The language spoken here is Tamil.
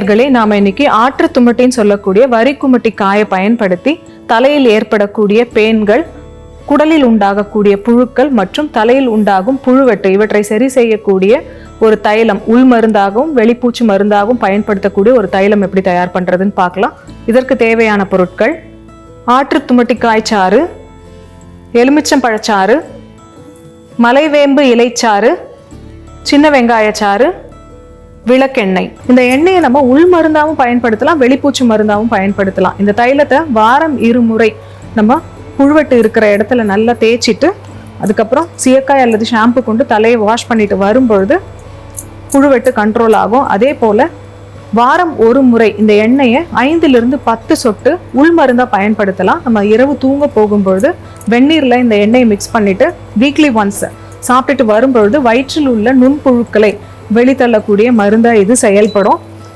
நேயர்களே நாம் இன்னைக்கு ஆற்று துமட்டின்னு சொல்லக்கூடிய வரி குமட்டி காயை பயன்படுத்தி தலையில் ஏற்படக்கூடிய பேன்கள் குடலில் உண்டாகக்கூடிய புழுக்கள் மற்றும் தலையில் உண்டாகும் புழுவெட்டு இவற்றை சரி செய்யக்கூடிய ஒரு தைலம் உள் மருந்தாகவும் வெளிப்பூச்சி மருந்தாகவும் பயன்படுத்தக்கூடிய ஒரு தைலம் எப்படி தயார் பண்ணுறதுன்னு பார்க்கலாம். இதற்கு தேவையான பொருட்கள் ஆற்று துமட்டிக்காய் சாறு எலுமிச்சம்பழச்சாறு மலைவேம்பு இலைச்சாறு சின்ன வெங்காயச்சாறு விளக்கெண்ணெய். இந்த எண்ணெயை நம்ம உள் மருந்தாகவும் பயன்படுத்தலாம் வெளிப்பூச்சி மருந்தாகவும் பயன்படுத்தலாம். இந்த தைலத்தை வாரம் இருமுறை நம்ம புழுவட்டு இருக்கிற இடத்துல நல்லா தேய்ச்சிட்டு அதுக்கப்புறம் சீயக்காய் அல்லது ஷாம்பு கொண்டு தலையை வாஷ் பண்ணிட்டு வரும்பொழுது புழுவெட்டு கண்ட்ரோல் ஆகும். அதே போல் வாரம் ஒரு முறை இந்த எண்ணெயை ஐந்திலிருந்து பத்து சொட்டு உள் மருந்தாக பயன்படுத்தலாம். நம்ம இரவு தூங்க போகும்பொழுது வெந்நீரில் இந்த எண்ணெயை மிக்ஸ் பண்ணிவிட்டு வீக்லி ஒன்ஸ் சாப்பிட்டுட்டு வரும்பொழுது வயிற்றில் உள்ள நுண்புழுக்களை வெளித்தள்ளக்கூடிய மருந்தாக இது செயல்படும்.